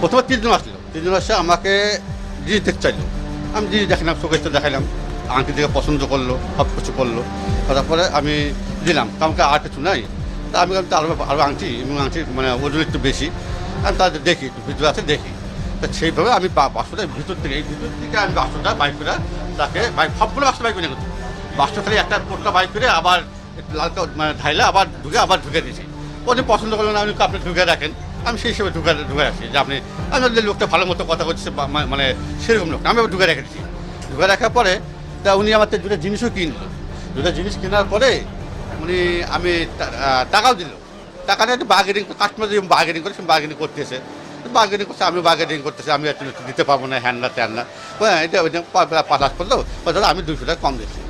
প্রথমে তিনজন আসলো তিনজন আসে আমাকে জিনিস দেখতে চাইলো। আমি জিনিস দেখালাম শোকেসটা দেখালাম আংটি দেখে পছন্দ করল সব কিছু করল। তারপরে আমি দিলাম তো আমাকে আর কিছু নাই। তা আমি বললাম, আরও আরও আংটি এবং আংটি মানে ওজন একটু বেশি। আমি তাদের দেখি ভিতরে আছে দেখি। তা সেইভাবে আমি বা- বাক্সটা ভিতর থেকে এই ভিতর থেকে আমি বাক্সটা বাইক করে তাকে বাইক সবগুলো বাক্সটা বাইক করে নিয়ে গেছি। বাক্সটা খালি একটা পোটটা বাইক করে আবার লালকা মানে ঢাইলে আবার ঢুকে আবার ঢুকে দিয়েছি। উনি পছন্দ করলেন আমি আপনি ঢুকে রাখেন আমি সেই হিসেবে ঢুকে ঢুকে আসি যে আপনি আমি লোকটা ভালো মতো কথা মা- মানে সেরকম লোক আমি ঢুকে রেখেছি। ঢুকে রাখার পরে তা উনি আমার দুটো জিনিসও কিনলো। দুটো জিনিস কেনার পরে উনি আমি টাকাও দিল। টাকাটা একটু বার্গেনিং কাস্টমার যে বার্গেনিং করে সে বার্গেনিং করতেছে। বার্গেনিং করছে আমি বার্গেনিং করতেছি আমি একটু দিতে পারব না, হ্যান না ত্যান না। হ্যাঁ এটা ওইটা পাঠাস করল দাদা, আমি দুশো টাকা কম দিচ্ছি।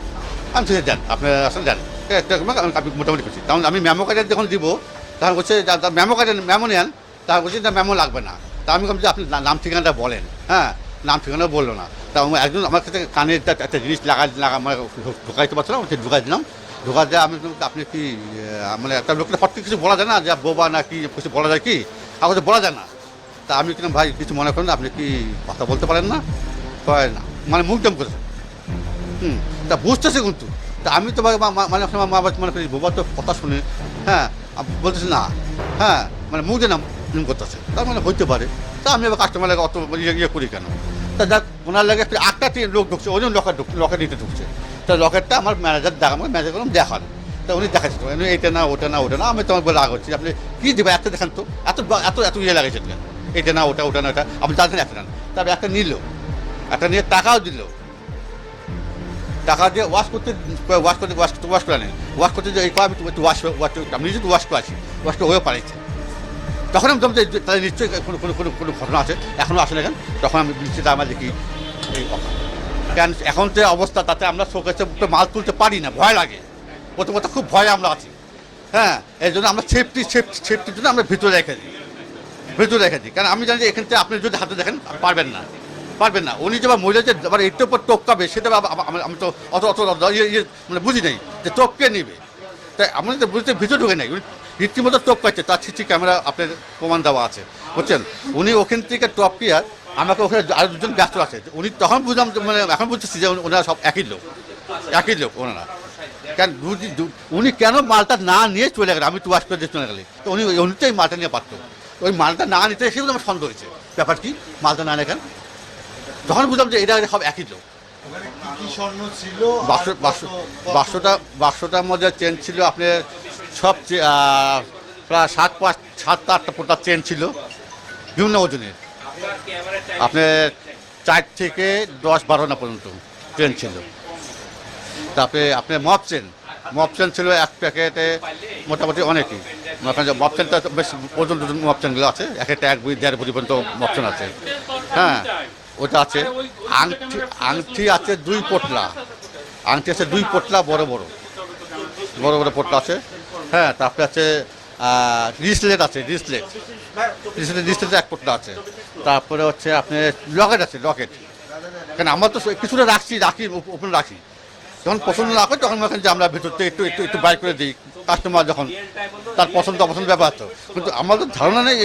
আমি ঠিক আছে দেন আপনার আসলে দেন। একটা আমি মোটামুটি করছি তখন আমি মেমো কার্ডের যখন দিব তখন বলছে ম্যামো কার্ডের ম্যামো নেন তা বলছি না ম্যামো লাগবে না। তা আমি বলছি আপনি নাম ঠিকানাটা বলেন। হ্যাঁ নাম ঠিকানা বলল না। তা একজন আমার কাছে কানে একটা জিনিস লাগা লাগা মানে ঢুকাইতে পারছিলাম ওকে ঢুকাই দিলাম। ঢুকা দিয়ে আমি আপনি কি মানে একটা লোকটা ফট কিছু বলা যায় না, যে বোবা না কি, কিছু বলা যায় কি? আমার তো বলা যায় না। তা আমি কিনা ভাই, কিছু মনে করেন আপনি কি কথা বলতে পারেন না? কয়, না। মানে মুখ দম করেছে। হুম, তা বুঝতেছে কিন্তু। তা আমি তো মানে মা মনে করি বোবা তো কথা শুনে হ্যাঁ বলতেছে না। হ্যাঁ মানে মুখ দিয়ে না এরকম করতেছে। তার মানে হইতে পারে। তা আমি আবার কাস্টমার লাগে অত ইয়ে ইয়ে করি কেন? তা যাক ওনার লাগে আটটা লোক ঢুকছে ওই জন্য লকার ঢুকছে লকার নিতে ঢুকছে। তা লকারটা আমার ম্যানেজার দেখা আমাকে ম্যানেজার করলাম দেখান। তা উনি দেখাচ্ছে তো, উনি এইটা না ওটা না ওটা না। আমি তোমার বলে রাগ হচ্ছি আপনি কী দেবে এত দেখান তো এত এত এত ইয়ে লাগাইছেন কেন? এটা না ওটা ওটা না ওটা আপনি জানেন একটা নেন তারপরে একটা নিল একটা নিয়ে টাকাও দিল। টাকা দিয়ে ওয়াশ করতে ওয়াশ করতে ওয়াশ করতে, ওয়াশ করে নেই ওয়াশ করতে যে কয় আমি একটু ওয়াশ ওয়াশ আমি নিজে তো ওয়াশ করে আছি ওয়াশ করে পারিছি তখন আমি জানতে তাহলে নিশ্চয়ই কোনো কোনো কোনো কোনো ঘটনা আছে। এখনও আসে না কেন? তখন আমি নিশ্চিত আমার দেখি এই কেন এখন যে অবস্থা, তাতে আমরা শোকেছে মাল তুলতে পারি না, ভয় লাগে। প্রথমত খুব ভয়ে আমরা আছি। হ্যাঁ এই জন্য আমরা সেফটি সেফটি সেফটির জন্য আমরা ভিতরে রেখে দিই। ভিতরে রেখে দিই। কারণ আমি জানি যে এখান থেকে আপনি যদি হাতে দেখেন, পারবেন না। পারবেন না। উনি যে বা মহিলা যে আবার একটু পর টপকাবে সেটা আবার আবার আমি- তো অত অত ইয়ে ইয়ে মানে বুঝি নেই যে টপকে নেবে। তাই আমাদের তো বুঝতে ভিতরে ঢুকে নাই। রীতিমতো টপকাচ্ছে তার সিসি ক্যামেরা আপনার প্রমাণ দেওয়া আছে। বুঝছেন? উনি ওখান থেকে টপকিয়া আমাকে ওখানে আরও দুজন ব্যস্ত আছে। উনি তখন বুঝলাম মানে এখন বুঝতেছি যে ওনারা সব একই লোক। একই লোক ওনারা। কেন উনি কেন মালটা না নিয়ে চলে গেলেন? আমি টু ওয়াশ করে দিয়ে চলে গেলে। তো উনি উনি তো এই মালটা নিয়ে পারতো। ওই মালটা না নিতে এসে আমার সন্দেহ হয়েছে। ব্যাপার কি? মালটা না নেন তখন বুঝলাম যে এটা সব একই লোক। বাক্সটা বাক্সটার মধ্যে চেন ছিল আপনার সব প্রায় সাত পাঁচ সাত আটটা পোটার চেন ছিল, বিভিন্ন ওজনের। আপনি চার থেকে দশ বারো না পর্যন্ত চেন ছিল। তারপরে আপনার মপ চেন মপ চেন ছিল এক প্যাকেটে মোটামুটি অনেকই। মপ চেনটা বেশ ওজন মপ চেনগুলো আছে, এক একটা এক দেড় বুড়ি পর্যন্ত মপ চেন আছে। হ্যাঁ। ওটা আছে। আংটি আংটি আছে দুই পোটলা। আংটি আছে দুই পোটলা বড় বড়। বড় বড় পোটলা আছে। হ্যাঁ তারপরে আছে রিসলেট আছে রিসলেট। রিসলেট রিসলেট এক পোটলা আছে। তারপরে হচ্ছে আপনার লকেট আছে লকেট। কেন আমরা তো কিছুটা রাখছি রাখি ওপেন রাখি। যখন পছন্দ না করে তখন মনে করেন যে আমরা ভেতর থেকে একটু একটু একটু বাইর করে দিই। কাস্টমার যখন তার পছন্দ অপছন্দ ব্যাপার তো। কিন্তু আমাদের ধারণা নেই